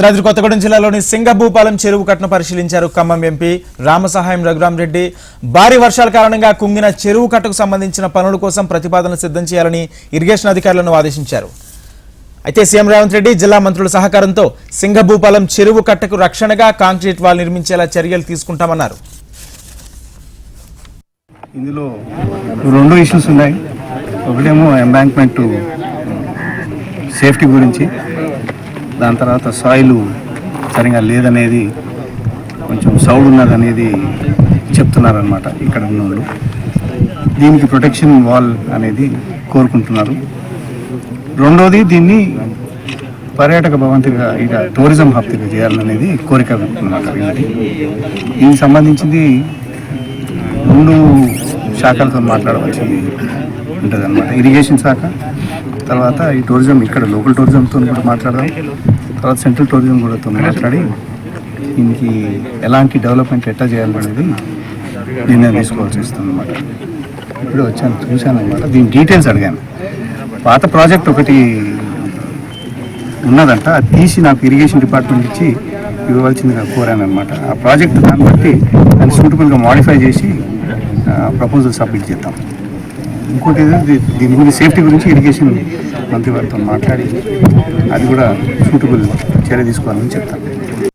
భద్రాద్రి కొత్తగూడెం జిల్లాలోని సింగభూపాలెం చెరువు కట్టను పరిశీలించారు ఖమ్మం ఎంపీ రామసహాయం రఘురాం రెడ్డి భారీ వర్షాల కారణంగా కుంగిన చెరువు కట్టకు సంబంధించిన పనుల కోసం ప్రతిపాదనలు సిద్ధం చేయాలని ఇరిగేషన్ అధికారులను ఆదేశించారు. అయితే సీఎం రేవంత్ రెడ్డి జిల్లా మంత్రుల సహకారంతో సింగభూపాలెం చెరువు కట్టకు రక్షణగా కాంక్రీట్ వాల్ నిర్మించేలా చర్యలు తీసుకుంటామన్నారు. ఇందులో రెండు ఇష్యూస్ ఉన్నాయి. ఒకటేమో సేఫ్టీ గురించి దాని తర్వాత సాయిలు సరిగా లేదనేది కొంచెం సౌడ్ ఉన్నదనేది చెప్తున్నారనమాట ఇక్కడ ఉన్న వాళ్ళు దీనికి ప్రొటెక్షన్ వాల్ అనేది కోరుకుంటున్నారు. రెండోది దీన్ని పర్యాటక భవంతిగా ఇక టూరిజం హబ్గా చేయాలనేది కోరిక అనమాట దీనికి సంబంధించింది రెండు శాఖలతో మాట్లాడవలసింది ఉంటుంది అనమాట ఇరిగేషన్ శాఖ తర్వాత ఈ టూరిజం ఇక్కడ లోకల్ టూరిజంతో కూడా మాట్లాడదాం. తర్వాత సెంట్రల్ టూరిజం కూడా మాట్లాడి దీనికి ఎలాంటి డెవలప్మెంట్ ఎట్లా చేయాలనేది నిర్ణయం తీసుకోవాల్సి వస్తుంది అనమాట ఇప్పుడు వచ్చాను చూశాను అనమాట దీని డీటెయిల్స్ అడిగాను. పాత ప్రాజెక్ట్ ఒకటి ఉన్నదంట అది తీసి నాకు ఇరిగేషన్ డిపార్ట్మెంట్ ఇచ్చి ఇవ్వవలసిందిగా కోరాను అనమాట ఆ ప్రాజెక్ట్ దాన్ని బట్టి దాన్ని సూటబుల్గా మాడిఫై చేసి ప్రపోజల్ సబ్మిట్ చేద్దాం. ఇంకోటి ఏదో దీని గురించి సేఫ్టీ గురించి ఇరిగేషన్ మంత్రి వారితో మాట్లాడి అది కూడా సూటబుల్ చర్య తీసుకోవాలని చెప్తాను.